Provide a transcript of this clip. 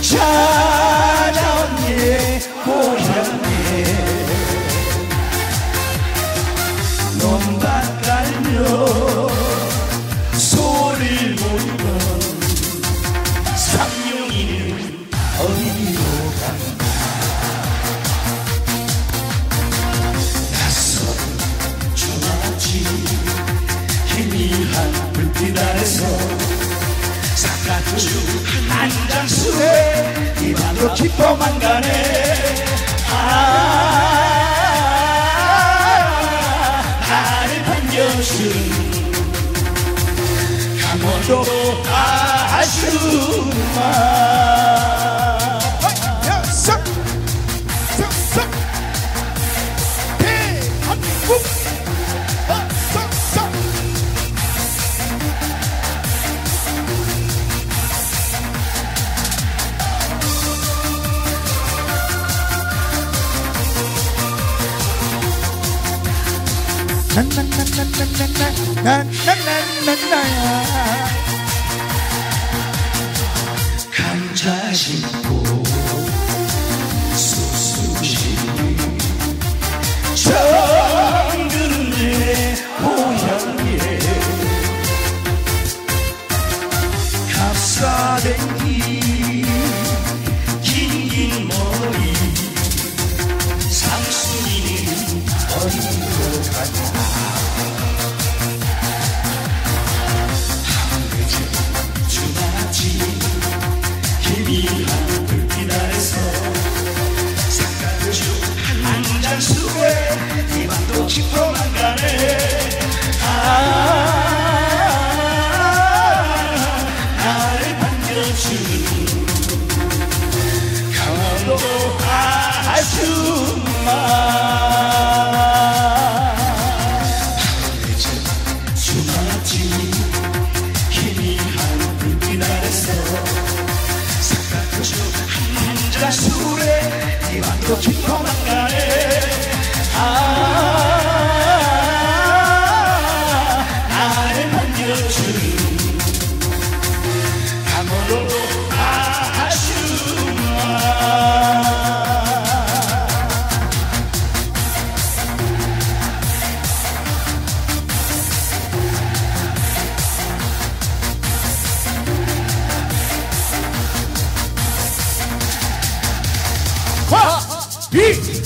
cha cha me, 또 깊어만 가네. 아 나를 반겨준 한 번도 아쉬움만 대한민국 감자 심고 정그는 내 고향에 값싸대기 긴긴 머리 상순이는 어디로 가냐 있어 삼각주 한 잔 술에 네 맘도 깊어만 가네 아 나를 만져주는 아무도 아쉬움 快一。